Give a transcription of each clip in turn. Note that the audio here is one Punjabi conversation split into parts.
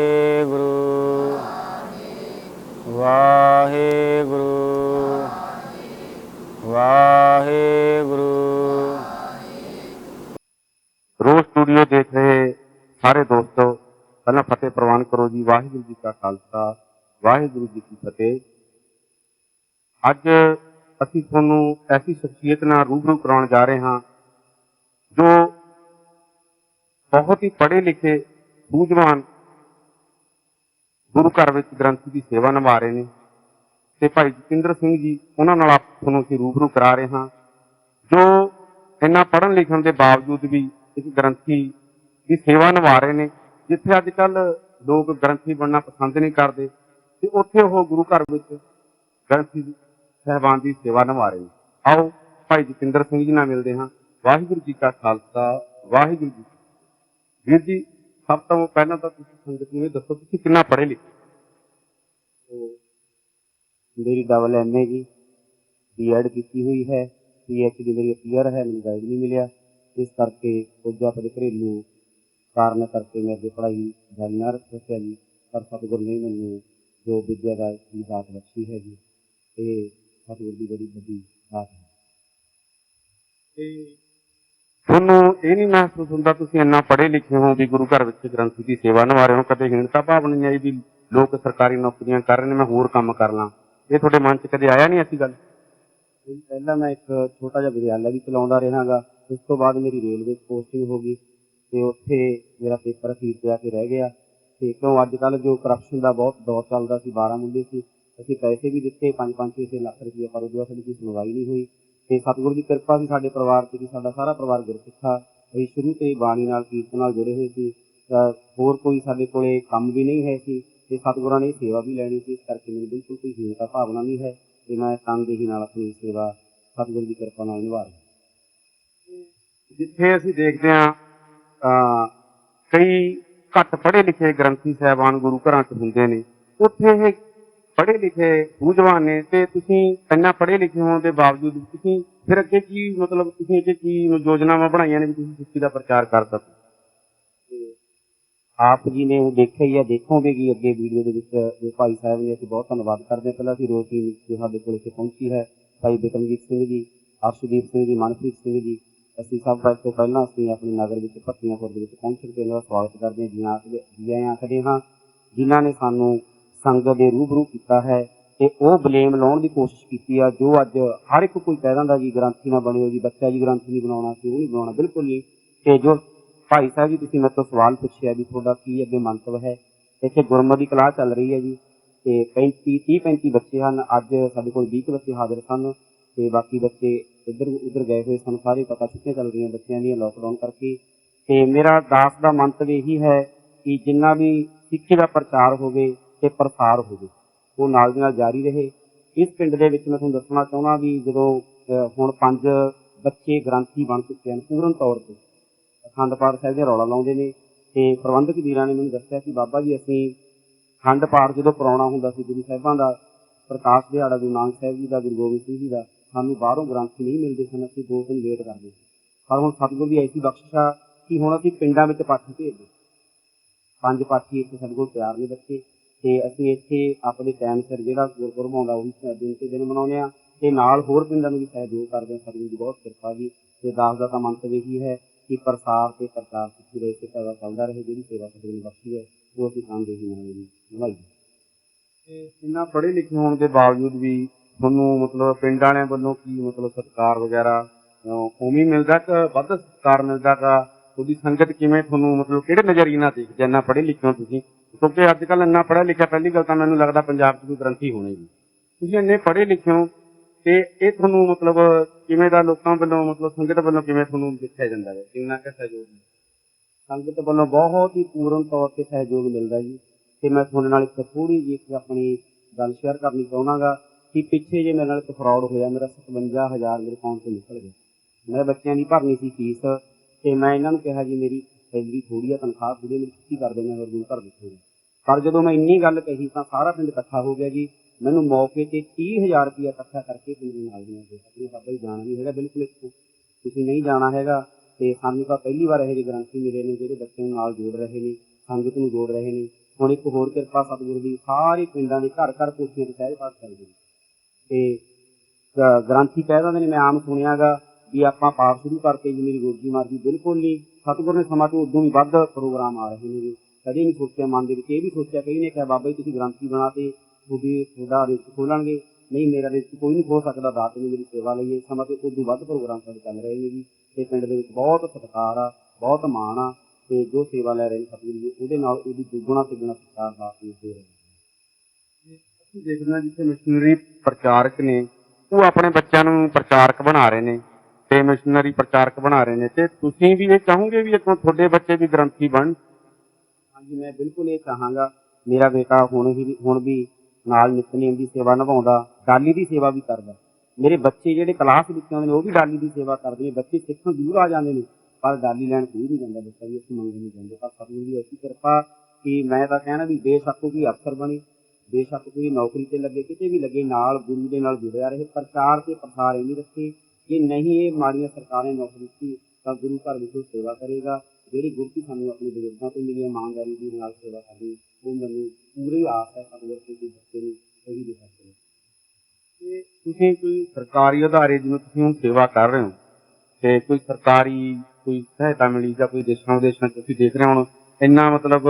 ਵਾਹਿਗੁਰੂ। ਵਾਹਿਗੁਰੂ। ਵਾਹਿਗੁਰੂ। ਰੋਜ਼ ਸਟੂਡੀਓ ਦੇਖ ਰਹੇ ਸਾਰੇ ਦੋਸਤੋ, ਪਹਿਲਾਂ ਫਤਿਹ ਪ੍ਰਵਾਨ ਕਰੋ ਜੀ, ਵਾਹਿਗੁਰੂ ਜੀ ਕਾ ਖਾਲਸਾ, ਵਾਹਿਗੁਰੂ ਜੀ ਕੀ ਫਤਿਹ। ਅੱਜ ਅਸੀਂ ਤੁਹਾਨੂੰ ਐਸੀ ਸ਼ਖਸੀਅਤ ਨਾਲ ਰੂਬਰੂ ਕਰਾਉਣ ਜਾ ਰਹੇ ਹਾਂ, ਜੋ ਬਹੁਤ ਹੀ ਪੜ੍ਹੇ ਲਿਖੇ, ਸੂਝਵਾਨ ਗੁਰੂ ਘਰ ਵਿੱਚ ਗ੍ਰੰਥੀ ਦੀ ਸੇਵਾ ਨਿਭਾ ਰਹੇ ਨੇ। ਤੇ ਭਾਈ ਜਤਿੰਦਰ ਸਿੰਘ ਜੀ, ਉਹਨਾਂ ਨਾਲ ਆਪ ਤੁਹਾਨੂੰ ਅਸੀਂ ਰੂਬਰੂ ਕਰਾ ਰਹੇ ਹਾਂ। ਜੋ ਇੰਨਾ ਪੜ੍ਹਨ ਲਿਖਣ ਦੇ ਬਾਵਜੂਦ ਵੀ ਇੱਕ ਗ੍ਰੰਥੀ ਦੀ ਸੇਵਾ ਨਿਭਾ ਰਹੇ ਨੇ, ਜਿੱਥੇ ਅੱਜ ਕੱਲ ਲੋਕ ਗ੍ਰੰਥੀ ਬਣਨਾ ਪਸੰਦ ਨਹੀਂ ਕਰਦੇ, ਤੇ ਉੱਥੇ ਉਹ ਗੁਰੂ ਘਰ ਵਿੱਚ ਗ੍ਰੰਥੀ ਸਹਿਬਾਨ ਦੀ ਸੇਵਾ ਨਿਭਾ ਰਹੇ ਨੇ। ਆਓ ਭਾਈ ਜਤਿੰਦਰ ਸਿੰਘ ਜੀ ਨਾਲ ਮਿਲਦੇ ਹਾਂ। ਵਾਹਿਗੁਰੂ ਜੀ ਕਾ ਖਾਲਸਾ, ਵਾਹਿਗੁਰੂ ਜੀ ਵੀਰ ਜੀ ਸਭ ਤੋਂ ਪਹਿਲਾਂ ਤਾਂ ਤੁਸੀਂ ਸੰਗਤ ਨੂੰ ਇਹ ਦੱਸੋ ਤੁਸੀਂ ਕਿੰਨਾ ਪੜ੍ਹੇ ਲਿਖੇ? ਮੇਰੀ ਡਬਲ ਐਮਏ ਜੀ ਬੀਐਡ ਕੀਤੀ ਹੋਈ ਹੈ ਪੀਐਚਡੀ ਮੇਰੀ ਕਲੀਅਰ ਹੈ ਮੈਨੂੰ ਗਾਈਡ ਨਹੀਂ ਮਿਲਿਆ। ਇਸ ਕਰਕੇ ਕੁਝ ਆਪਣੇ ਘਰੇਲੂ ਕਾਰਨ ਕਰਕੇ ਮੈਂ ਅੱਗੇ ਪੜ੍ਹਾਈ ਜਾਰੀ ਨਾ ਰੱਖਿਆ ਜੀ ਪਰ ਸਤਿਗੁਰ ਨੇ ਮੈਨੂੰ ਜੋ ਵਿਦਿਆ ਦਾ ਦਾਤ ਬਖਸ਼ੀ ਹੈ ਜੀ ਇਹ ਸਤਿਗੁਰ ਦੀ ਬੜੀ ਵੱਡੀ ਦਾਤ ਹੈ। ਤੁਹਾਨੂੰ ਇਹ ਨਹੀਂ ਮਹਿਸੂਸ ਹੁੰਦਾ ਤੁਸੀਂ ਇੰਨਾ ਪੜ੍ਹੇ ਲਿਖੇ ਹੋ ਵੀ ਗੁਰੂ ਘਰ ਵਿੱਚ ਗ੍ਰੰਥੀ ਦੀ ਸੇਵਾ ਨਿਭਾ ਰਹੇ ਹੋ, ਕਦੇ ਹੀਣਤਾ ਭਾਵ ਨਹੀਂ ਆਈ ਵੀ ਲੋਕ ਸਰਕਾਰੀ ਨੌਕਰੀਆਂ ਕਰ ਰਹੇ ਨੇ, ਮੈਂ ਹੋਰ ਕੰਮ ਕਰ ਲਾਂ। ਇਹ ਤੁਹਾਡੇ ਮਨ 'ਚ ਕਦੇ ਆਇਆ ਨਹੀਂ ਐਸੀ ਗੱਲ? ਪਹਿਲਾਂ ਮੈਂ ਇੱਕ ਛੋਟਾ ਜਿਹਾ ਵਿਦਿਆਲਿਆ ਵੀ ਚਲਾਉਂਦਾ ਰਹਾਗਾ ਉਸ ਤੋਂ ਬਾਅਦ ਮੇਰੀ ਰੇਲਵੇ ਪੋਸਟਿੰਗ ਹੋ ਗਈ ਤੇ ਉੱਥੇ ਮੇਰਾ ਪੇਪਰ ਅਖੀਰ ਤੇ ਕੇ ਰਹਿ ਗਿਆ। ਤੇ ਕਿਉਂ ਅੱਜ ਕੱਲ ਜੋ ਕਰਪਸ਼ਨ ਦਾ ਬਹੁਤ ਦੌਰ ਚੱਲਦਾ ਸੀ 12 ਮੁੰਡੇ ਸੀ, ਅਸੀਂ ਪੈਸੇ ਵੀ ਦਿੱਤੇ 5-5 6 ਲੱਖ ਰੁਪਏ ਪਰ ਉਹਦੇ ਬਾਅਦ ਸਾਡੀ ਕੋਈ ਸੁਣਵਾਈ ਨਹੀਂ ਹੋਈ। ਤੇ ਸਤਿਗੁਰੂ ਦੀ ਕਿਰਪਾ ਸੀ ਸਾਡੇ ਪਰਿਵਾਰ ਤੇ ਕਿ ਸਾਡਾ ਸਾਰਾ ਪਰਿਵਾਰ ਗੁਰਸਿੱਖਾ। ਅਸੀਂ ਸ਼ੁਰੂ ਤੋਂ ਹੀ ਬਾਣੀ ਨਾਲ, ਕੀਰਤਨ ਨਾਲ ਜੁੜੇ ਹੋਏ ਸੀ। ਹੋਰ ਕੋਈ ਸਾਡੇ ਕੋਲੇ ਕੰਮ ਵੀ ਨਹੀਂ ਹੈ ਸੀ ਤੇ ਸਤਿਗੁਰਾਂ ਨੇ ਸੇਵਾ ਵੀ ਲੈਣੀ ਸੀ। ਇਸ ਕਰਕੇ ਮੈਨੂੰ ਬਿਲਕੁਲ ਕੋਈ ਹੀਣਤਾ ਭਾਵਨਾ ਨਹੀਂ ਹੈ ਤੇ ਮੈਂ ਤਨਦੇਹੀ ਨਾਲ ਆਪਣੀ ਸੇਵਾ, ਸਤਿਗੁਰੂ ਦੀ ਕਿਰਪਾ ਨਾਲ ਨਿਭਾ ਰਿਹਾ। ਜਿੱਥੇ ਅਸੀਂ ਦੇਖਦੇ ਹਾਂ ਕਈ ਘੱਟ ਪੜ੍ਹੇ ਲਿਖੇ ਗ੍ਰੰਥੀ ਸਾਹਿਬਾਨ ਗੁਰੂ ਘਰਾਂ 'ਚ ਹੁੰਦੇ ਨੇ। ਉੱਥੇ ਇਹ ਪੜ੍ਹੇ ਲਿਖੇ ਸੂਝਵਾਨ ਨੇ ਤੇ ਤੁਸੀਂ ਇੰਨਾ ਪੜ੍ਹੇ ਲਿਖੇ ਹੋਣ ਦੇ ਬਾਵਜੂਦ ਤੁਸੀਂ ਫਿਰ ਅੱਗੇ ਕੀ ਮਤਲਬ ਤੁਸੀਂ ਅੱਗੇ ਕੀ ਯੋਜਨਾਵਾਂ ਬਣਾਈਆਂ ਨੇ ਵੀ ਤੁਸੀਂ ਸਿੱਖੀ ਦਾ ਪ੍ਰਚਾਰ ਕਰ ਸਕੋ? ਆਪ ਜੀ ਨੇ ਦੇਖਿਆ ਹੀ ਹੈ ਦੇਖੋਗੇ ਕਿ ਅੱਗੇ ਵੀਡੀਓ ਦੇ ਵਿੱਚ ਜੋ ਭਾਈ ਸਾਹਿਬ ਨੇ ਅਸੀਂ ਬਹੁਤ ਧੰਨਵਾਦ ਕਰਦੇ ਪਹਿਲਾਂ ਅਸੀਂ ਰੋਜ਼ ਟੀਮ ਜੋ ਸਾਡੇ ਕੋਲ ਇੱਥੇ ਪਹੁੰਚੀ ਹੈ, ਭਾਈ ਬਿਕਰਮਜੀਤ ਸਿੰਘ ਜੀ, ਅਰਸ਼ਦੀਪ ਸਿੰਘ ਜੀ, ਮਨਪ੍ਰੀਤ ਸਿੰਘ ਜੀ। ਅਸੀਂ ਸਭ ਤੋਂ ਪਹਿਲਾਂ ਅਸੀਂ ਆਪਣੇ ਨਗਰ ਵਿੱਚ ਭੱਟੀਆਂਪੁਰ ਦੇ ਵਿੱਚ ਪਹੁੰਚ ਕੇ ਇਹਨਾਂ ਦਾ ਸਵਾਗਤ ਕਰਦੇ ਹਾਂ। ਜੀ ਆਖਦੇ ਆਖਦੇ ਹਾਂ, ਜਿਨ੍ਹਾਂ ਨੇ ਸਾਨੂੰ ਸੰਗਤ ਦੇ ਰੂਬਰੂ ਕੀਤਾ ਹੈ ਤੇ ਉਹ ਬਲੇਮ ਲਾਉਣ ਦੀ ਕੋਸ਼ਿਸ਼ ਕੀਤੀ ਆ, ਜੋ ਅੱਜ ਹਰ ਇੱਕ ਕੋਈ ਕਹਿ ਦਿੰਦਾ ਜੀ ਗ੍ਰੰਥੀ ਨਾ ਬਣਿਓ ਜੀ, ਬੱਚਾ ਜੀ ਗ੍ਰੰਥੀ ਨਹੀਂ ਬਣਾਉਣਾ ਸੀ, ਉਹ ਨਹੀਂ ਬਣਾਉਣਾ, ਬਿਲਕੁਲ ਨਹੀਂ। ਤੇ ਜੋ ਭਾਈ ਸਾਹਿਬ ਜੀ ਤੁਸੀਂ ਮੇਰੇ ਤੋਂ ਸਵਾਲ ਪੁੱਛਿਆ ਵੀ ਤੁਹਾਡਾ ਕੀ ਅੱਗੇ ਮੰਤਵ ਹੈ, ਇੱਥੇ ਗੁਰਮਤਿ ਕਲਾਸ ਚੱਲ ਰਹੀ ਹੈ ਜੀ, ਤੇ 35 30 35 ਬੱਚੇ ਹਨ, ਅੱਜ ਸਾਡੇ ਕੋਲ 20 ਕੁ ਬੱਚੇ ਹਾਜ਼ਰ ਸਨ, ਤੇ ਬਾਕੀ ਬੱਚੇ ਇੱਧਰ, ਉੱਧਰ ਗਏ ਹੋਏ ਸਨ, ਸਾਰੇ ਪਤਾ ਛੁੱਟੀਆਂ ਚੱਲ ਰਹੀਆਂ ਬੱਚਿਆਂ ਦੀਆਂ ਲੋਕਡਾਊਨ ਕਰਕੇ। ਤੇ ਮੇਰਾ ਦਾਸ ਦਾ ਮੰਤਵ ਇਹੀ ਹੈ ਕਿ ਜਿੰਨਾ ਵੀ ਸਿੱਖੀ ਦਾ ਪ੍ਰਚਾਰ ਹੋਵੇ ਤੇ ਪ੍ਰਸਾਰ ਹੋਵੇ ਉਹ ਨਾਲ ਦੀ ਨਾਲ ਜਾਰੀ ਰਹੇ। ਇਸ ਪਿੰਡ ਦੇ ਵਿੱਚ ਮੈਂ ਤੁਹਾਨੂੰ ਦੱਸਣਾ ਚਾਹੁੰਦਾ ਵੀ ਜਦੋਂ ਹੁਣ ਪੰਜ ਬੱਚੇ ਗ੍ਰੰਥੀ ਬਣ ਚੁੱਕੇ ਹਨ ਪੂਰਨ ਤੌਰ ਤੇ, ਅਖੰਡ ਪਾਠ ਸਾਹਿਬ ਦੇ ਰੌਲਾ ਲਾਉਂਦੇ ਨੇ ਤੇ ਪ੍ਰਬੰਧਕ ਵੀਰਾਂ ਨੇ ਮੈਨੂੰ ਦੱਸਿਆ ਕਿ ਬਾਬਾ ਜੀ ਅਸੀਂ ਖੰਡ ਪਾਠ ਜਦੋਂ ਕਰਾਉਣਾ ਹੁੰਦਾ ਸੀ ਗੁਰੂ ਸਾਹਿਬਾਂ ਦਾ, ਪ੍ਰਕਾਸ਼ ਦਿਹਾੜਾ ਗੁਰੂ ਨਾਨਕ ਸਾਹਿਬ ਜੀ ਦਾ, ਗੁਰੂ ਗੋਬਿੰਦ ਸਿੰਘ ਜੀ ਦਾ, ਸਾਨੂੰ ਬਾਹਰੋਂ ਗ੍ਰੰਥੀ ਨਹੀਂ ਮਿਲਦੇ ਸਨ, ਅਸੀਂ ਦੋ ਦਿਨ ਲੇਟ ਕਰਦੇ ਸੀ। ਪਰ ਹੁਣ ਸਤਿਗੁਰ ਦੀ ਐਸੀ ਬਖਸ਼ਿਸ਼ ਆ ਕਿ ਹੁਣ ਅਸੀਂ ਪਿੰਡਾਂ ਵਿੱਚ ਪਾਠੀ ਭੇਜਦੇ ਪੰਜ ਪਾਠੀ ਇੱਥੇ ਸਾਡੇ ਕੋਲ ਤਿਆਰ ਨੇ ਬੱਚੇ। ਤੇ ਅਸੀਂ ਇੱਥੇ ਆਪਣੇ ਟਾਈਮ ਸਿਰ ਜਿਹੜਾ ਗੁਰਪੁਰਬ ਆਉਂਦਾ ਉਹ ਵੀ ਦਿਨ ਤੇ ਦਿਨ ਮਨਾਉਂਦੇ ਆ ਤੇ ਨਾਲ ਹੋਰ ਪਿੰਡਾਂ ਨੂੰ ਵੀ ਸਹਿਯੋਗ ਕਰਦੇ ਆ ਸਤਿਗੁਰੂ ਦੀ ਬਹੁਤ ਕਿਰਪਾ ਜੀ ਤੇ ਦਾਸ ਦਾ ਤਾਂ ਮੰਤਵ ਇਹੀ ਹੈ ਕਿ ਪ੍ਰਸਾਰ ਤੇ ਪ੍ਰਚਾਰ ਸਿੱਖੀ ਦੇ ਇਸੇ ਤਰ੍ਹਾਂ ਚੱਲਦਾ ਰਹੇ, ਜਿਹੜੀ ਸੇਵਾ ਸਤਿਗੁਰੂ ਨੇ ਬਖਸ਼ੀ ਹੈ, ਉਹ ਅਸੀਂ ਕੰਮ ਦੇ ਹੀ ਨਾਲ ਜੀ ਨਿਭਾਈਏ ਤੇ ਇੰਨਾ ਪੜ੍ਹੇ ਲਿਖੇ ਹੋਣ ਦੇ ਬਾਵਜੂਦ ਵੀ ਤੁਹਾਨੂੰ ਮਤਲਬ ਪਿੰਡ ਵਾਲਿਆਂ ਵੱਲੋਂ ਕੀ ਮਤਲਬ ਸਤਿਕਾਰ ਵਗੈਰਾ ਉਵੇਂ ਮਿਲਦਾ ਕਿ, ਵੱਧ ਸਤਿਕਾਰ ਮਿਲਦਾ ਗਾ? ਉਹਦੀ ਸੰਗਤ ਕਿਵੇਂ ਤੁਹਾਨੂੰ ਮਤਲਬ ਕਿਹੜੇ ਨਜ਼ਰੀਏ ਨਾਲ ਦੇਖਦੇ ਇੰਨਾ ਪੜ੍ਹੇ ਲਿਖੇ ਹੋ ਤੁਸੀਂ? ਕਿਉਂਕਿ ਅੱਜ ਕੱਲ ਇੰਨਾ ਪੜ੍ਹਿਆ ਲਿਖਿਆ ਪਹਿਲੀ ਗੱਲ ਤਾਂ ਮੈਨੂੰ ਲੱਗਦਾ ਪੰਜਾਬ 'ਚ ਕੋਈ ਗ੍ਰੰਥੀ ਹੋਣੀ ਜੀ ਤੁਸੀਂ ਇੰਨੇ ਪੜ੍ਹੇ ਲਿਖੇ ਹੋ ਤੇ ਇਹ ਤੁਹਾਨੂੰ ਮਤਲਬ ਕਿਵੇਂ ਦਾ ਲੋਕਾਂ ਵੱਲੋਂ, ਮਤਲਬ ਸੰਗਤ ਵੱਲੋਂ ਕਿਵੇਂ ਤੁਹਾਨੂੰ ਦੇਖਿਆ ਜਾਂਦਾ ਹੈ? ਕਿੰਨਾ ਕੁ ਸਹਿਯੋਗ ਸੰਗਤ ਵੱਲੋਂ ਬਹੁਤ ਹੀ ਪੂਰਨ ਤੌਰ ਤੇ ਸਹਿਯੋਗ ਮਿਲਦਾ ਜੀ। ਤੇ ਮੈਂ ਤੁਹਾਡੇ ਨਾਲ ਇੱਕ ਥੋੜੀ ਜਿਹੀ ਆਪਣੀ ਗੱਲ ਸ਼ੇਅਰ ਕਰਨੀ ਚਾਹੁੰਦਾਗਾ ਕਿ ਪਿੱਛੇ ਜੇ ਮੇਰੇ ਨਾਲ ਇੱਕ ਫਰਾਡ ਹੋਇਆ, ਮੇਰਾ 57000 ਮੇਰੇ ਅਕਾਊਂਟ ਤੋਂ ਨਿਕਲ ਗਿਆ। ਮੇਰੇ ਬੱਚਿਆਂ ਦੀ ਭਰਨੀ ਸੀ ਫੀਸ ਤੇ ਮੈਂ ਇਹਨਾਂ ਨੂੰ ਕਿਹਾ ਜੀ, ਮੇਰੀ ਸੈਲਰੀ ਥੋੜੀ ਆ, ਤਨਖਾਹ ਥੋੜੀ ਮੇਰੀ ਛੁੱਟੀ ਕਰ ਦੇਣਾ ਹੋਰ ਦਿਨ ਭਰ ਦਿੱਤੀ ਪਰ ਜਦੋਂ ਮੈਂ ਇੰਨੀ ਗੱਲ ਕਹੀ ਤਾਂ ਸਾਰਾ ਪਿੰਡ ਇਕੱਠਾ ਹੋ ਗਿਆ ਜੀ। ਮੈਨੂੰ ਮੌਕੇ ਤੇ 30000 ਰੁਪਇਆ ਇਕੱਠਾ ਕਰਕੇ ਪਿੰਡ ਨਾਲ ਦੀਆਂ ਦੇ ਆਪਣੇ ਬਾਬਾ ਜੀ ਜਾਣਾ ਨਹੀਂ ਹੈਗਾ ਬਿਲਕੁਲ ਇੱਥੋਂ। ਤੁਸੀਂ ਨਹੀਂ ਜਾਣਾ ਹੈਗਾ ਤੇ ਸਾਨੂੰ ਤਾਂ ਪਹਿਲੀ ਵਾਰ ਇਹ ਜਿਹੇ ਗ੍ਰੰਥੀ ਮਿਲੇ ਨੇ ਜਿਹੜੇ ਬੱਚਿਆਂ ਨੂੰ ਨਾਲ ਜੋੜ ਰਹੇ ਨੇ, ਸੰਗਤ ਨੂੰ ਜੋੜ ਰਹੇ ਨੇ। ਹੁਣ ਇੱਕ ਹੋਰ ਕਿਰਪਾ ਸਤਿਗੁਰੂ ਦੀ, ਸਾਰੇ ਪਿੰਡਾਂ ਦੇ ਘਰ ਘਰ ਕੋਠੀਆਂ ਦੇ ਸਹਿਜ ਪਾਠ ਕਰਦੇ ਨੇ। ਤੇ ਗ੍ਰੰਥੀ ਕਹਿ ਦਿੰਦੇ ਨੇ, ਮੈਂ ਆਮ ਸੁਣਿਆਗਾ ਵੀ ਆਪਾਂ ਪਾਠ ਸ਼ੁਰੂ ਕਰਤੇ ਜੀ, ਮੇਰੀ ਰੋਜੀ ਮਾਰਦੀ ਬਿਲਕੁਲ ਨਹੀਂ। ਸਤਿਗੁਰ ਨੇ ਸਮਾਂ ਤੋਂ ਉਦੋਂ ਵੀ ਵੱਧ ਪ੍ਰੋਗਰਾਮ ਆ ਰਹੇ ਨੇ ਜੀ। ਕਦੇ ਨਹੀਂ ਸੋਚਿਆ, ਮਨ ਦੇ ਵਿੱਚ ਇਹ ਵੀ ਸੋਚਿਆ, ਕਈ ਨੇ ਕਿਹਾ, ਬਾਬਾ ਜੀ ਤੁਸੀਂ ਗ੍ਰੰਥੀ ਬਣਾ ਤੇ ਤੁਹਾਡੀ ਤੁਹਾਡਾ ਰਿਚ ਖੋਲਣਗੇ। ਨਹੀਂ, ਮੇਰਾ ਰਿਚ ਕੋਈ ਨਹੀਂ ਖੋਲ ਸਕਦਾ, ਦਾਤ ਨੇ ਮੇਰੀ ਸੇਵਾ ਲਈ ਹੈ। ਸਮਾਂ ਤੋਂ ਉਦੋਂ ਵੱਧ ਪ੍ਰੋਗਰਾਮ ਸਾਡੇ ਚੱਲ ਰਹੇ ਨੇ ਜੀ। ਤੇ ਪਿੰਡ ਦੇ ਵਿੱਚ ਬਹੁਤ ਸਤਿਕਾਰ ਆ, ਬਹੁਤ ਮਾਣ ਆ। ਤੇ ਜੋ ਸੇਵਾ ਲੈ ਰਹੇ ਨੇ ਸਤਿਗੁਰੂ ਜੀ, ਉਹਦੇ ਨਾਲ ਉਹਦੀ ਦੁੱਗਣਾ ਤਿੱਗਣਾ ਸਤਿਕਾਰ ਦਾਤ ਦੇ ਰਹੇ ਅਸੀਂ ਦੇਖਦੇ ਜਿੱਥੇ ਮਿਸ਼ਨਰੀ ਪ੍ਰਚਾਰਕ ਨੇ, ਉਹ ਆਪਣੇ ਬੱਚਿਆਂ ਨੂੰ ਪ੍ਰਚਾਰਕ ਬਣਾ ਰਹੇ ਨੇ। ਤੇ ਮਿਸ਼ਨਰੀ ਪ੍ਰਚਾਰਕ ਬਣਾ ਰਹੇ ਨੇ। ਤੇ ਤੁਸੀਂ ਵੀ ਇਹ ਚਾਹੋਗੇ ਵੀ ਅੱਗੋਂ ਤੁਹਾਡੇ ਬੱਚੇ ਵੀ ਗ੍ਰੰਥੀ ਬਣ? ਹਾਂਜੀ ਮੈਂ ਬਿਲਕੁਲ ਇਹ ਚਾਹਾਂਗਾ, ਮੇਰਾ ਬੇਟਾ ਹੁਣ ਹੀ ਹੁਣ ਵੀ ਨਾਲ ਨਿਤਨੇਮ ਦੀ ਸੇਵਾ ਨਿਭਾਉਂਦਾ, ਡਾਲੀ ਦੀ ਸੇਵਾ ਵੀ ਕਰਦਾ। ਮੇਰੇ ਬੱਚੇ ਜਿਹੜੇ ਕਲਾਸ ਵਿੱਚ ਆਉਂਦੇ ਨੇ, ਉਹ ਵੀ ਡਾਲੀ ਦੀ ਸੇਵਾ ਕਰਦੇ ਨੇ। ਬੱਚੇ ਸਿੱਖਣ ਜ਼ਰੂਰ ਆ ਜਾਂਦੇ ਨੇ, ਪਰ ਡਾਲੀ ਲੈਣ ਕੋਈ ਨਹੀਂ ਜਾਂਦਾ, ਬੱਚਾ ਵੀ ਅਸੀਂ ਮੰਗਣ ਨਹੀਂ ਜਾਂਦੇ। ਪਰ ਸਤਿਗੁਰੂ ਦੀ ਐਸੀ ਕਿਰਪਾ ਕਿ ਮੈਂ ਤਾਂ ਕਹਿਣਾ ਵੀ ਬੇਸ਼ੱਕ ਕੋਈ ਅਫਸਰ ਬਣੇ, ਬੇਸ਼ੱਕ ਕੋਈ ਨੌਕਰੀ ਤੇ ਲੱਗੇ, ਕਿਤੇ ਵੀ ਲੱਗੇ, ਨਾਲ ਗੁਰੂ ਦੇ ਨਾਲ ਜੁੜਿਆ ਰਹੇ, ਪ੍ਰਚਾਰ ਤੇ ਪ੍ਰਸਾਰ ਇਹ ਨਹੀਂ ਰੱਖੇ ਜੇ ਨਹੀਂ ਇਹ ਮਾੜੀਆਂ ਸਰਕਾਰਾਂ ਨੇ ਨੌਕਰੀ ਦਿੱਤੀ, ਤਾਂ ਗੁਰੂ ਘਰ ਵਿੱਚ ਸੇਵਾ ਕਰੇਗਾ। ਜਿਹੜੀ ਗੁਰਤੀ ਸਾਨੂੰ ਆਪਣੇ ਬਜ਼ੁਰਗਾਂ ਤੋਂ ਮਿਲੀ ਇਮਾਨਦਾਰੀ ਦੀ ਨਾਲ ਸੇਵਾ ਕਰਨੀ ਉਹ ਮੈਨੂੰ ਪੂਰੀ ਆਸ ਹੈ ਸਤਿਗੁਰ ਤੇ ਬੱਚੇ ਨੂੰ ਸਹੀ ਦਿਸ਼ਾ ਕਰੇ ਤੇ ਤੁਸੀਂ ਕੋਈ ਸਰਕਾਰੀ ਅਦਾਰੇ ਜਿਵੇਂ ਤੁਸੀਂ ਹੁਣ ਸੇਵਾ ਕਰ ਰਹੇ ਹੋ, ਤੇ ਕੋਈ ਸਰਕਾਰੀ ਕੋਈ ਸਹਾਇਤਾ ਮਿਲੀ ਜਾਂ ਕੋਈ ਦੇਸ਼ਾਂ ਵਿਦੇਸ਼ਾਂ ਤੁਸੀਂ ਦੇਖ ਰਹੇ ਹੋ ਇੰਨਾ ਮਤਲਬ,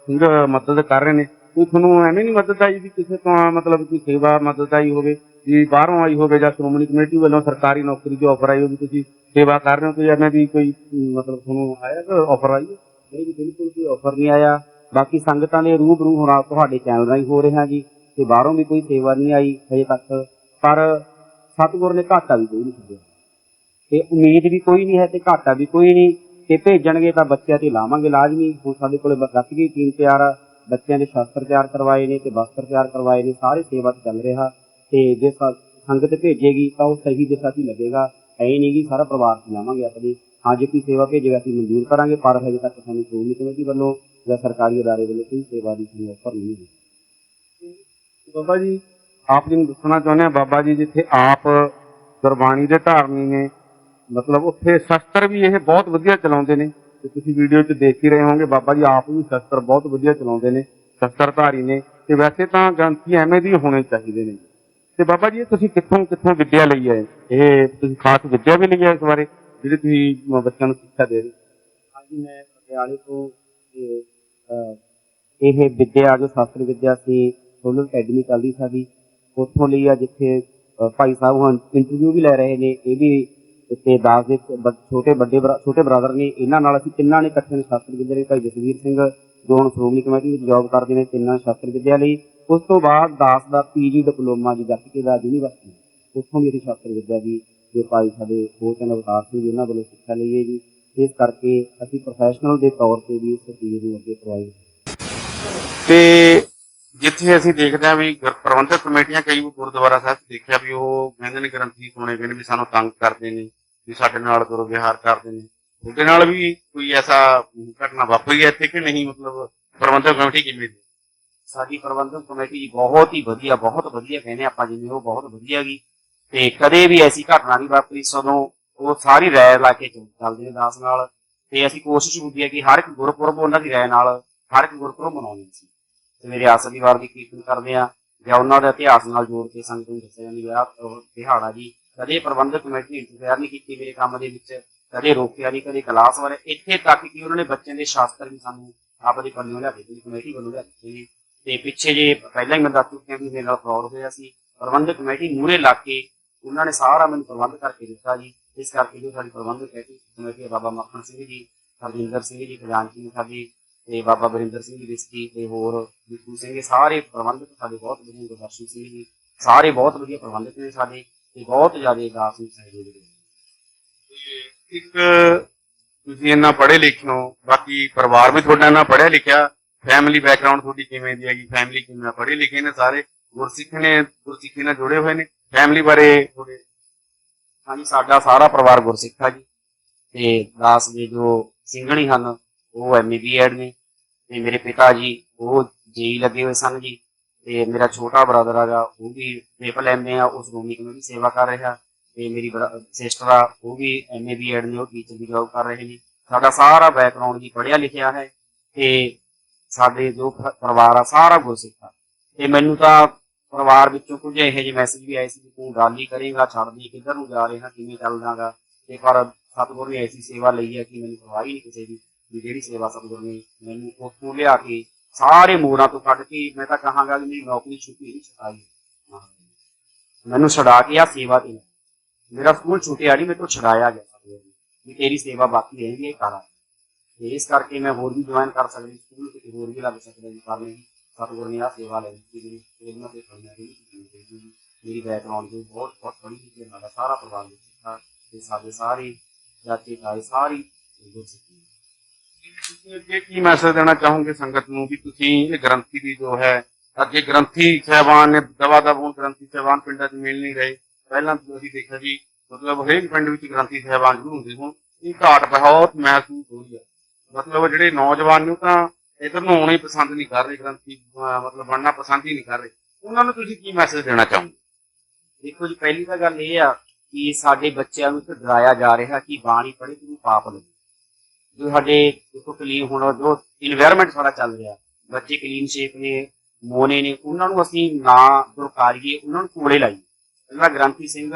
ਸਿੰਘ ਮਦਦ ਕਰ ਰਹੇ ਨੇ, ਕੋਈ ਤੁਹਾਨੂੰ ਐਵੇਂ ਨਹੀਂ ਮਦਦ ਆਈ ਵੀ ਕਿਸੇ ਤੋਂ ਮਤਲਬ ਕੋਈ ਸੇਵਾ ਮਦਦ ਆਈ ਹੋਵੇ? ਵੀ ਬਾਹਰੋਂ ਆਈ ਹੋਵੇ ਜਾਂ ਸ਼੍ਰੋਮਣੀ ਕਮੇਟੀ ਵੱਲੋਂ ਸਰਕਾਰੀ ਨੌਕਰੀ ਦੀ ਆਫਰ ਆਈ ਹੋਵੇ, ਤੁਸੀਂ ਸੇਵਾ ਕਰ ਰਹੇ ਹੋ ਕੋਈ ਐਵੇਂ ਦੀ ਕੋਈ ਮਤਲਬ ਤੁਹਾਨੂੰ ਆਇਆ ਕਿ ਆਫਰ ਆਈ ਨਹੀਂ ਜੀ, ਬਿਲਕੁਲ ਕੋਈ ਆਫਰ ਨਹੀਂ ਆਇਆ। ਬਾਕੀ ਸੰਗਤਾਂ ਦੇ ਰੂਬਰੂ ਹੁਣ ਆਪ ਤੁਹਾਡੇ ਚੈਨਲ ਰਾਹੀਂ ਹੋ ਰਿਹਾ ਜੀ, ਤੇ ਬਾਹਰੋਂ ਵੀ ਕੋਈ ਸੇਵਾ ਨਹੀਂ ਆਈ ਹਜੇ ਤੱਕ। ਪਰ ਸਤਿਗੁਰ ਨੇ ਘਾਟਾ ਵੀ ਕੋਈ ਨਹੀਂ ਛੱਡਿਆ। ਤੇ ਉਮੀਦ ਵੀ ਕੋਈ ਨਹੀਂ ਹੈ ਤੇ ਘਾਟਾ ਵੀ ਕੋਈ ਨਹੀਂ। ਤੇ ਭੇਜਣਗੇ ਤਾਂ ਬੱਚਿਆਂ ਤੇ ਲਾਵਾਂਗੇ ਲਾਜ਼ਮੀ ਹੁਣ ਸਾਡੇ ਕੋਲੇ ਰੱਖ ਗਈ ਟੀਮ ਤਿਆਰ ਆ। ਬੱਚਿਆਂ ਦੇ ਸ਼ਾਸਤਰ ਤਿਆਰ ਕਰਵਾਏ ਨੇ ਤੇ ਵਸਤਰ ਤਿਆਰ ਕਰਵਾਏ ਨੇ। ਸਾਰੇ ਸੇਵਾ ਚੱਲ ਰਿਹਾ। ਤੇ ਜੇ ਸੰਗਤ ਭੇਜੇਗੀ ਤਾਂ ਉਹ ਸਹੀ ਦਿਸ਼ਾ 'ਚ ਲੱਗੇਗਾ। ਐ ਨਹੀਂ ਕਿ ਸਾਰਾ ਪਰਿਵਾਰ ਚ ਲਾਵਾਂਗੇ ਹਾਂ, ਜੇ ਕੋਈ ਸੇਵਾ ਭੇਜੇਗਾ, ਅਸੀਂ ਮਨਜ਼ੂਰ ਕਰਾਂਗੇ, ਪਰ ਹਜੇ ਤੱਕ ਸਾਨੂੰ ਸ਼੍ਰੋਮਣੀ ਕਮੇਟੀ ਵੱਲੋਂ ਜਾਂ ਸਰਕਾਰੀ ਅਦਾਰੇ ਵੱਲੋਂ ਕੋਈ ਸੇਵਾ ਦੀ ਸਾਨੂੰ offer ਨਹੀਂ ਹੋਈ। ਬਾਬਾ ਜੀ, ਆਪ ਜੀ ਨੂੰ ਦੱਸਣਾ ਚਾਹੁੰਦੇ ਆ ਬਾਬਾ ਜੀ ਜਿੱਥੇ ਆਪ ਗੁਰਬਾਣੀ ਦੇ ਧਾਰਨੀ ਨੇ, ਮਤਲਬ ਉੱਥੇ ਸ਼ਸਤਰ ਵੀ ਇਹ ਬਹੁਤ ਵਧੀਆ ਚਲਾਉਂਦੇ ਨੇ। ਤੇ ਤੁਸੀਂ ਵੀਡੀਓ 'ਚ ਦੇਖ ਹੀ ਰਹੇ ਹੋਵੋਗੇ, ਬਾਬਾ ਜੀ ਆਪ ਵੀ ਸ਼ਸਤਰ ਬਹੁਤ ਵਧੀਆ ਚਲਾਉਂਦੇ ਨੇ, ਸ਼ਸਤਰਧਾਰੀ ਨੇ। ਤੇ ਵੈਸੇ ਤਾਂ ਗ੍ਰੰਥੀ ਐਵੇਂ ਦੀ ਹੋਣੇ ਚਾਹੀਦੇ ਨੇ। ਤੇ ਬਾਬਾ ਜੀ ਤੁਸੀਂ ਕਿੱਥੋਂ ਕਿੱਥੋਂ ਵਿੱਦਿਆ ਲਈ ਹੈ ਇਹ ਤੁਸੀਂ ਖਾਸ ਵਿੱਦਿਆ ਵੀ ਲਈ ਹੈ ਇਸ ਬਾਰੇ ਜਿਹੜੀ ਤੁਸੀਂ ਬੱਚਿਆਂ ਨੂੰ ਸਿੱਖਿਆ ਦੇ ਰਹੇ ਹਾਂਜੀ ਮੈਂ ਪਟਿਆਲੇ ਤੋਂ ਇਹ, ਵਿੱਦਿਆ ਜੋ ਸ਼ਾਸਤਰੀ ਵਿੱਦਿਆ ਸੀ ਸੋਲਰ ਅਕੈਡਮੀ ਚੱਲਦੀ ਸਾਡੀ। ਉੱਥੋਂ ਲਈ ਆ ਜਿੱਥੇ ਭਾਈ ਸਾਹਿਬ ਹੁਣ ਇੰਟਰਵਿਊ ਵੀ ਲੈ ਰਹੇ ਨੇ ਇਹ ਵੀ ਤੇ ਦਾਸ ਦੇ ਛੋਟੇ ਵੱਡੇ ਛੋਟੇ ਬ੍ਰਦਰ ਨੇ। ਇਹਨਾਂ ਨਾਲ ਅਸੀਂ ਤਿੰਨਾਂ ਨੇ ਇਕੱਠੇ ਨੇ ਸ਼ਾਸਤਰ ਵਿੱਦਿਆ ਲਈ। ਭਾਈ ਜਸਵੀਰ ਸਿੰਘ ਜੋ ਹੁਣ ਸ਼੍ਰੋਮਣੀ ਕਮੇਟੀ ਵਿੱਚ ਜੌਬ ਕਰਦੇ ਨੇ ਤਿੰਨਾਂ ਸ਼ਾਸਤਰ ਵਿੱਦਿਆ ਲਈ। ਉਸ ਤੋਂ ਬਾਅਦ ਦਾਸ ਦਾ ਪੀਜੀ ਡਿਪਲੋਮਾ ਜੀ ਗੱਤਕੇ ਦਾ ਯੂਨੀਵਰਸਿਟੀ। ਉੱਥੋਂ ਵੀ ਅਸੀਂ ਸ਼ਾਸਤਰ ਵਿਦਿਆ ਦੀ ਜੋ ਭਾਈ ਸਾਡੇ ਬੋਚਨ ਅਵਤਾਰ ਸਿੰਘ ਜੀ, ਉਹਨਾਂ ਵੱਲੋਂ ਸਿੱਖਿਆ ਲਈ ਹੈ ਜੀ। ਇਸ ਕਰਕੇ ਅਸੀਂ ਪ੍ਰੋਫੈਸ਼ਨਲ ਦੇ ਤੌਰ ਤੇ ਵੀ ਇਸ ਚੀਜ਼ ਨੂੰ ਅੱਗੇ ਪ੍ਰੋਵਾਈਡ ਤੇ ਜਿੱਥੇ ਅਸੀਂ ਦੇਖਦੇ ਹਾਂ ਵੀ ਪ੍ਰਬੰਧਕ ਕਮੇਟੀਆਂ ਕਈ ਗੁਰਦੁਆਰਾ ਸਾਹਿਬ ਦੇਖਿਆ ਵੀ ਉਹ ਕਹਿੰਦੇ ਨੇ ਗ੍ਰੰਥੀ ਸੁਣੇ ਕਹਿੰਦੇ ਵੀ ਸਾਨੂੰ ਤੰਗ ਕਰਦੇ ਨੇ, ਵੀ ਸਾਡੇ ਨਾਲ ਦੁਰਵਿਹਾਰ ਕਰਦੇ ਨੇ। ਉਹਦੇ ਨਾਲ ਵੀ ਕੋਈ ਐਸਾ ਘਟਨਾ ਵਾਪਰੀ ਹੈ ਇੱਥੇ ਕਿ ਨਹੀਂ? ਮਤਲਬ ਪ੍ਰਬੰਧਕ ਕਮੇਟੀ ਕਿਵੇਂ ਦੀ ਸਾਡੀ ਪ੍ਰਬੰਧਕ ਕਮੇਟੀ ਬਹੁਤ ਹੀ ਵਧੀਆ, ਬਹੁਤ ਵਧੀਆ ਕਹਿੰਦੇ ਆਪਾਂ ਜਿਵੇਂ ਉਹ ਬਹੁਤ ਵਧੀਆ ਗਈ ਤੇ ਕਦੇ ਵੀ ਐਸੀ ਘਟਨਾ ਨਹੀਂ ਵਾਪਰੀ ਸਦੋਂ ਉਹ ਸਾਰੀ ਰਾਏ ਲਾ ਕੇ ਚੱਲਦੇ ਨੇ ਦਾਸ ਨਾਲ। ਤੇ ਅਸੀਂ ਕੋਸ਼ਿਸ਼ ਹੁੰਦੀ ਹੈ ਕਿ ਹਰ ਇੱਕ ਗੁਰਪੁਰਬ ਉਹਨਾਂ ਦੀ ਰਾਏ ਨਾਲ, ਹਰ ਇੱਕ ਗੁਰਪੁਰਬ ਮਨਾਉਂਦੇ ਸੀ ਤੇ ਮੇਰੇ ਆਸਦੀ ਵਾਰ ਦੀ ਕੀਰਤਨ ਕਰਦੇ ਆ, ਜਾਂ ਉਹਨਾਂ ਦੇ ਇਤਿਹਾਸ ਨਾਲ ਜੋੜ ਕੇ ਸੰਗਤ ਨੂੰ ਦੱਸਿਆ ਜਾਂਦੀ ਆ ਦਿਹਾੜਾ ਜੀ, ਕਦੇ ਪ੍ਰਬੰਧਕ ਕਮੇਟੀ ਨੇ ਇੰਤਜ਼ਾਰ ਨਹੀਂ ਕੀਤੀ ਮੇਰੇ ਕੰਮ ਦੇ ਵਿੱਚ, ਕਦੇ ਰੋਕਿਆ ਨਹੀਂ, ਕਦੇ ਕਲਾਸ ਵਾਲੇ, ਇੱਥੇ ਤੱਕ ਕਿ ਉਹਨਾਂ ਨੇ ਬੱਚਿਆਂ ਦੇ ਸ਼ਾਸਤਰ ਵੀ ਸਾਨੂੰ ਆਪ ਦੇ ਲਿਆ ਦਿੱਤੇ, ਕਮੇਟੀ ਵੱਲੋਂ ਲਿਆ ਦਿੱਤੇ ਤੇ ਪਿੱਛੇ ਜੇ ਪਹਿਲਾਂ ਹੀ ਮੈਂ ਦੱਸ ਚੁੱਕਿਆ ਨਾਲ ਫਰਾਡ ਹੋਇਆ ਸੀ, ਪ੍ਰਬੰਧਕ ਕਮੇਟੀ ਮੂਹਰੇ ਲਾ ਕੇ ਉਹਨਾਂ ਨੇ ਸਾਰਾ ਮੈਨੂੰ ਪ੍ਰਬੰਧ ਕਰਕੇ ਦਿੱਤਾ ਜੀ। ਇਸ ਕਰਕੇ ਜੋ ਸਾਡੀ ਪ੍ਰਬੰਧਕ ਕਮੇਟੀ ਕਮੇਟੀ ਬਾਬਾ ਮੱਖਣ ਸਿੰਘ ਜੀ, ਹਰਜਿੰਦਰ ਸਿੰਘ ਜੀ ਖਜ਼ਾਨਚੀ ਨੇ ਸਾਡੀ, ਤੇ ਬਾਬਾ ਬਰਿੰਦਰ ਸਿੰਘ ਜੀ ਰਿਸ਼ਤੀ, ਤੇ ਹੋਰ ਵਿਕੂ ਸਿੰਘ ਸਾਰੇ ਪ੍ਰਬੰਧਕ ਸਾਡੇ ਬਹੁਤ ਵਧੀਆ ਗੁਰਦਰਸ਼ਨ ਸਿੰਘ ਜੀ, ਸਾਰੇ ਬਹੁਤ ਵਧੀਆ ਪ੍ਰਬੰਧਕ ਨੇ ਸਾਡੇ, ਤੇ ਬਹੁਤ ਜ਼ਿਆਦਾ ਦਾਸ ਨੂੰ ਸਹਿਯੋਗ ਦੇ ਇੱਕ ਤੁਸੀਂ ਇੰਨਾ ਪੜ੍ਹੇ ਲਿਖੇ ਹੋ, ਬਾਕੀ ਪਰਿਵਾਰ ਵੀ ਤੁਹਾਡਾ ਇੰਨਾ ਪੜ੍ਹਿਆ ਲਿਖਿਆ ਫੈਮਿਲੀ ਬੈਕਗ੍ਰਾਉਂਡ ਤੁਹਾਡੀ ਕਿਵੇਂ ਦੀ ਹੈਗੀ ਫੈਮਿਲੀ ਕਿਵੇਂ ਪੜ੍ਹੇ ਲਿਖੇ ਨੇ ਸਾਰੇ, ਗੁਰਸਿੱਖ ਨੇ, ਗੁਰਸਿੱਖੀ ਨਾਲ ਜੁੜੇ ਹੋਏ ਨੇ ਫੈਮਿਲੀ ਬਾਰੇ ਥੋੜੇ ਹਾਂਜੀ, ਸਾਡਾ ਸਾਰਾ ਪਰਿਵਾਰ ਗੁਰਸਿੱਖ ਆ ਜੀ। ਤੇ ਦਾਸ ਦੇ ਜੋ ਸਿੰਘਣੀ ਹਨ, ਉਹ ਐਮਏ ਬੀਐਡ ਨੇ। ਤੇ ਮੇਰੇ ਪਿਤਾ ਜੀ, ਉਹ ਜੇਈ ਲੱਗੇ ਹੋਏ ਸਨ ਜੀ। ਤੇ ਮੇਰਾ ਛੋਟਾ ਬ੍ਰਦਰ ਹੈਗਾ, ਉਹ ਵੀ ਟ੍ਰਿਪਲ ਐਮਏ ਆ ਉਸ ਰੂਮੀ ਕਮੇਟੀ ਸੇਵਾ ਕਰ ਰਿਹਾ। ਤੇ ਮੇਰੀ ਸਿਸਟਰ ਆ, ਉਹ ਵੀ ਐਮਏ ਬੀਐਡ ਨੇ, ਉਹ ਟੀਚਰ ਦੀ ਜੌਬ ਕਰ ਰਹੇ ਨੇ। ਸਾਡਾ ਸਾਰਾ ਬੈਕਗ੍ਰਾਉਂਡ ਜੀ ਪੜ੍ਹਿਆ ਲਿਖਿਆ ਹੈ। ਤੇ ਸਾਡੇ ਜੋ ਪਰਿਵਾਰ ਆ, ਸਾਰਾ ਗੁਰਸਿੱਖ ਆ ਤੇ ਮੈਨੂੰ ਤਾਂ ਪਰਿਵਾਰ ਵਿੱਚੋਂ ਕੁਝ ਇਹੋ ਜਿਹੇ ਮੈਸੇਜ ਵੀ ਆਏ ਸੀ ਕਿ ਤੂੰ ਗੱਲ ਕਰੇਗਾ, ਛੱਡ ਦੀ, ਕਿੱਧਰ ਨੂੰ ਜਾ ਰਿਹਾ, ਕਿਵੇਂ ਚੱਲਦਾਗਾ। ਤੇ ਪਰ ਸਤਿਗੁਰ ਨੇ ਐਸੀ ਸੇਵਾ ਲਈ ਹੈ ਕਿ ਮੈਨੂੰ ਪਰਵਾਹ ਹੀ ਨਹੀਂ ਕਿਸੇ ਦੀ, ਵੀ ਜਿਹੜੀ ਸੇਵਾ ਸਤਿਗੁਰ ਨੇ ਮੈਨੂੰ ਉੱਥੋਂ ਲਿਆ ਕੇ ਸਾਰੇ ਮੋਰਾਂ ਤੋਂ ਕੱਢ ਕੇ ਮੈਂ ਤਾਂ ਕਹਾਂਗਾ ਕਿ ਮੇਰੀ ਨੌਕਰੀ ਛੁੱਟੀ ਨਹੀਂ ਛਡਾਈ। ਮੈਨੂੰ ਛਡਾ ਕੇ ਆ ਸੇਵਾ ਤੇ। ਮੇਰਾ ਸਕੂਲ ਛੁੱਟਿਆ ਨਹੀਂ, ਮੇਰੇ ਤੋਂ ਛਡਾਇਆ ਗਿਆ ਸਤਿਗੁਰ ਨੇ। ਵੀ ਤੇਰੀ ਸੇਵਾ ਬਾਕੀ ਰਹੇਗੀ ਇਹ ਕਰਾਂ ਤੇ ਇਸ ਕਰਕੇ ਮੈਂ ਹੋਰ ਵੀ ਜੁਆਇਨ ਕਰ ਸਕਦੀ ਸਕੂਲ ਤੇ ਹੋਰ ਵੀ ਲੱਗ ਸਕਦਾ ਜੀ ਕਰ ਲਈ ਸਤਿਗੁਰ ਨੇ ਆ ਸੇਵਾ ਲਈ ਸੀ ਜਿਹੜੀ ਇਹਨਾਂ ਤੇ ਕਰਨਾ ਰਹੀ ਮੇਰੀ ਬੈਕਗ੍ਰਾਉਂਡ ਵੀ ਬਹੁਤ ਬਹੁਤ ਬੜੀ ਸੀ ਤੇ ਸਾਡਾ ਸਾਰਾ ਪਰਿਵਾਰ ਵਿੱਚ ਸੀ ਤੇ ਸਾਡੇ ਸਾਰੇ ਚਾਚੇ, ਤਾਏ, ਸਾਰੀ ਗੁਰਸਿੱਖੀ ਤੁਸੀਂ ਅੱਗੇ ਕੀ ਮੈਸੇਜ ਦੇਣਾ ਚਾਹੋਗੇ ਸੰਗਤ ਨੂੰ ਵੀ ਤੁਸੀਂ ਇਹ ਗ੍ਰੰਥੀ ਦੀ ਜੋ ਹੈ, ਅੱਗੇ ਗ੍ਰੰਥੀ ਸਹਿਬਾਨ ਨੇ ਦਵਾ ਦਵ ਹੁਣ ਗ੍ਰੰਥੀ ਸਹਿਬਾਨ ਪਿੰਡਾਂ 'ਚ ਮਿਲ ਨਹੀਂ ਰਹੇ। ਪਹਿਲਾਂ ਤਾਂ ਅਸੀਂ ਦੇਖਿਆ ਜੀ, ਮਤਲਬ ਹਰੇਕ ਪਿੰਡ ਵਿੱਚ ਗ੍ਰੰਥੀ ਸਹਿਬਾਨ ਜ਼ਰੂਰ ਹੁੰਦੇ ਹੁਣ। ਇਹ ਘਾਟ ਬਹੁਤ ਮਹਿਸੂਸ ਹੋ ਰਹੀ। ਹੈ ਮਤਲਬ ਜਿਹੜੇ ਨੌਜਵਾਨ ਨੂੰ ਤਾਂ ਇਧਰ ਨੂੰ ਆਉਣਾ ਹੀ ਪਸੰਦ ਨਹੀਂ ਕਰ ਰਹੇ, ਗ੍ਰੰਥੀ ਮਤਲਬ ਬਣਨਾ ਪਸੰਦ ਹੀ ਨਹੀਂ ਕਰ ਰਹੇ। ਉਹਨਾਂ ਨੂੰ ਤੁਸੀਂ ਕੀ ਮੈਸੇਜ ਦੇਣਾ ਚਾਹੋਗੇ? ਦੇਖੋ ਜੀ, ਪਹਿਲੀ ਤਾਂ ਗੱਲ ਇਹ ਆ ਕਿ ਸਾਡੇ ਬੱਚਿਆਂ ਨੂੰ ਡਰਾਇਆ ਜਾ ਰਿਹਾ ਕਿ ਬਾਣੀ ਪੜ੍ਹੇ ਤੂੰ ਪਾਪ ਲੱਗੇ ਜੋ ਸਾਡੇ ਦੇਖੋ ਕਲੀਨ ਹੁਣ ਜੋ এনवायरमेंट ਸਾਡਾ ਚੱਲ ਰਿਹਾ। ਬੱਚੇ ਕਲੀਨ ਸ਼ੇਪ ਨੇ ਮੋਨੇ ਨੇ, ਉਹਨਾਂ ਨੂੰ ਅਸੀਂ ਨਾ ਦੁਰਕਾਰੀਏ ਉਹਨਾਂ ਨੂੰ ਕੋਲੇ ਲਾਈਏ। ਜਿਹੜਾ ਗ੍ਰੰਥੀ ਸਿੰਘ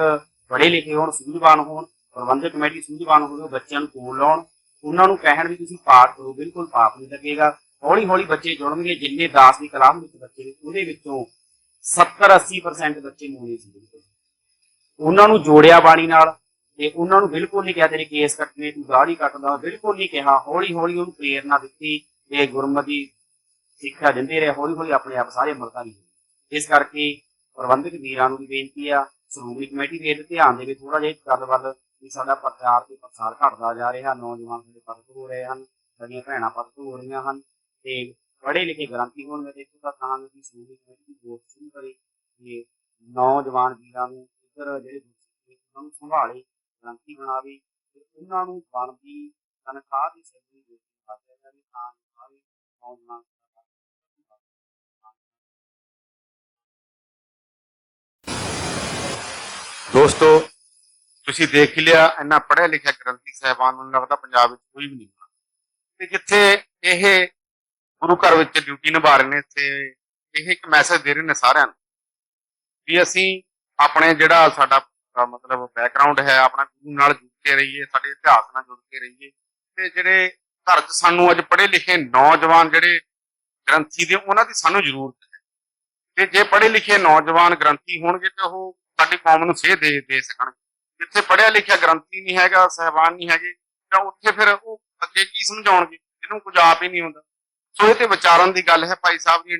ਪੜ੍ਹੇ ਲਿਖੇ ਹੋਣ, ਸੂਝਵਾਨ ਹੋਣ, ਪ੍ਰਬੰਧਕ ਕਮੇਟੀ ਸੂਝਵਾਨ ਹੋਵੇ ਬੱਚਿਆਂ ਨੂੰ ਕੋਲ ਲਾਉਣ। ਉਹਨਾਂ ਨੂੰ ਕਹਿਣ ਵੀ ਤੁਸੀਂ ਪਾਠ ਕਰੋ, ਬਿਲਕੁਲ ਪਾਪ ਨਹੀਂ ਲੱਗੇਗਾ। ਹੌਲੀ ਹੌਲੀ ਬੱਚੇ ਜੁੜਨਗੇ, ਜਿੰਨੇ ਦਾਸ ਦੀ ਕਲਾਮ ਵਿੱਚ ਬੱਚੇ ਨੇ, ਉਹਦੇ ਵਿੱਚੋਂ 70 80% ਬੱਚੇ ਮੋਨੇ ਸੀ, ਬਿਲਕੁਲ। ਉਹਨਾਂ ਨੂੰ ਜੋੜਿਆ ਬਾਣੀ ਨਾਲ, ਤੇ ਉਹਨਾਂ ਨੂੰ ਬਿਲਕੁਲ ਨਹੀਂ ਕਿਹਾ, ਤੇਰੇ ਕੇਸ ਕੱਟਨੇ ਤੂੰ ਦਾੜੀ ਕੱਟਦਾ ਬਿਲਕੁਲ ਨਹੀਂ ਕਿਹਾ। ਹੌਲੀ ਹੌਲੀ ਉਹਨੂੰ ਪ੍ਰੇਰਨਾ ਦਿੱਤੀ ਤੇ ਗੁਰਮਤਿ ਸਿੱਖਿਆ ਦਿੰਦੇ ਰਹੇ ਹੌਲੀ ਹੌਲੀ ਆਪਣੇ ਆਪ ਸਾਰੇ ਅਮਰਤਾਰੀ ਹੋਏ। ਇਸ ਕਰਕੇ ਪ੍ਰਬੰਧਕ ਵੀਰਾਂ ਨੂੰ ਵੀ ਬੇਨਤੀ ਆ, ਸ਼੍ਰੋਮਣੀ ਕਮੇਟੀ ਦੇ ਇਹਦੇ ਧਿਆਨ ਦੇਵੇ ਥੋੜਾ ਜਿਹਾ ਗੱਲ ਵੱਲ ਕਿ ਸਾਡਾ ਪ੍ਰਚਾਰ ਤੇ ਪ੍ਰਸਾਰ ਘਟਦਾ ਜਾ ਰਿਹਾ, ਨੌਜਵਾਨ ਸਾਡੇ ਪਰਤ ਹੋ ਰਹੇ ਹਨ, ਸਾਡੀਆਂ ਭੈਣਾਂ ਪਰਤ ਹੋ ਰਹੀਆਂ ਹਨ ਤੇ ਪੜ੍ਹੇ ਲਿਖੇ ਗ੍ਰੰਥੀ ਹੋਣ ਮੈਂ ਦੇਖੋ ਤਾਂ ਕਹਾਂਗਾ ਕਿ ਸ਼੍ਰੋਮਣੀ ਦੀ ਗੋਤ ਸ਼ੁਰੂ ਕਰੇ ਕਿ ਨੌਜਵਾਨ ਵੀਰਾਂ ਨੂੰ ਇੱਧਰ ਜਿਹੜੇ ਉਹਨਾਂ ਨੂੰ ਸੰਭਾਲੇ ਗ੍ਰੰਥੀ ਬਣਾਵੇ ਤੇ ਉਹਨਾਂ ਨੂੰ ਬਣਦੀ ਤਨਖਾਹ ਦੀ ਸੈਲਰੀ ਦੇ ਪਾਸੇ ਜਾਵੇ ਤਾਂ ਸਾਰੇ ਨੌਜਵਾਨ ਦੋਸਤੋ ਤੁਸੀਂ ਦੇਖ ਲਿਆ, ਇੰਨਾ ਪੜ੍ਹਿਆ ਲਿਖਿਆ ਗ੍ਰੰਥੀ ਸਾਹਿਬਾਨ ਨੂੰ ਲੱਗਦਾ ਪੰਜਾਬ ਵਿੱਚ ਕੋਈ ਵੀ ਨਹੀਂ ਹੋਣਾ। ਤੇ ਜਿੱਥੇ ਇਹ ਗੁਰੂ ਘਰ ਵਿੱਚ ਡਿਊਟੀ ਨਿਭਾ ਰਹੇ ਨੇ ਤੇ ਇਹ ਇੱਕ ਮੈਸੇਜ ਦੇ ਰਹੇ ਨੇ ਸਾਰਿਆਂ ਨੂੰ ਵੀ ਅਸੀਂ ਆਪਣੇ ਜਿਹੜਾ ਸਾਡਾ ਮਤਲਬ ਬੈਕਗ੍ਰਾਉਂਡ ਹੈ, ਆਪਣਾ ਗੁਰੂ ਨਾਲ ਜੁੜ ਕੇ ਰਹੀਏ, ਸਾਡੇ ਇਤਿਹਾਸ ਨਾਲ ਜੁੜ ਕੇ ਰਹੀਏ। ਤੇ ਜਿਹੜੇ ਘਰ 'ਚ ਸਾਨੂੰ ਅੱਜ ਪੜ੍ਹੇ ਲਿਖੇ ਨੌਜਵਾਨ ਜਿਹੜੇ ਗ੍ਰੰਥੀ ਦੇ, ਉਹਨਾਂ ਦੀ ਸਾਨੂੰ ਜ਼ਰੂਰਤ ਹੈ। ਤੇ ਜੇ ਪੜ੍ਹੇ ਲਿਖੇ ਨੌਜਵਾਨ ਗ੍ਰੰਥੀ ਹੋਣਗੇ ਤਾਂ ਉਹ ਸਾਡੀ ਕੌਮ ਨੂੰ ਸੇਧ ਦੇ ਦੇ ਸਕਣਗੇ। ਜਿੱਥੇ ਪੜਿਆ ਲਿਖਿਆ ਗ੍ਰੰਥੀ ਨਹੀਂ ਹੈਗਾ, ਸਹਿਬਾਨ ਨਹੀਂ ਹੈਗੇ, ਤਾਂ ਉੱਥੇ ਫਿਰ ਉਹ ਅੱਗੇ ਕੀ ਸਮਝਾਉਣਗੇ? ਇਹਨੂੰ ਕੁਝ ਆਪ ਹੀ ਨਹੀਂ ਹੁੰਦਾ। ਸੋ ਇਹ ਤੇ ਵਿਚਾਰਨ ਦੀ ਗੱਲ ਹੈ, ਭਾਈ ਸਾਹਿਬ ਦੀ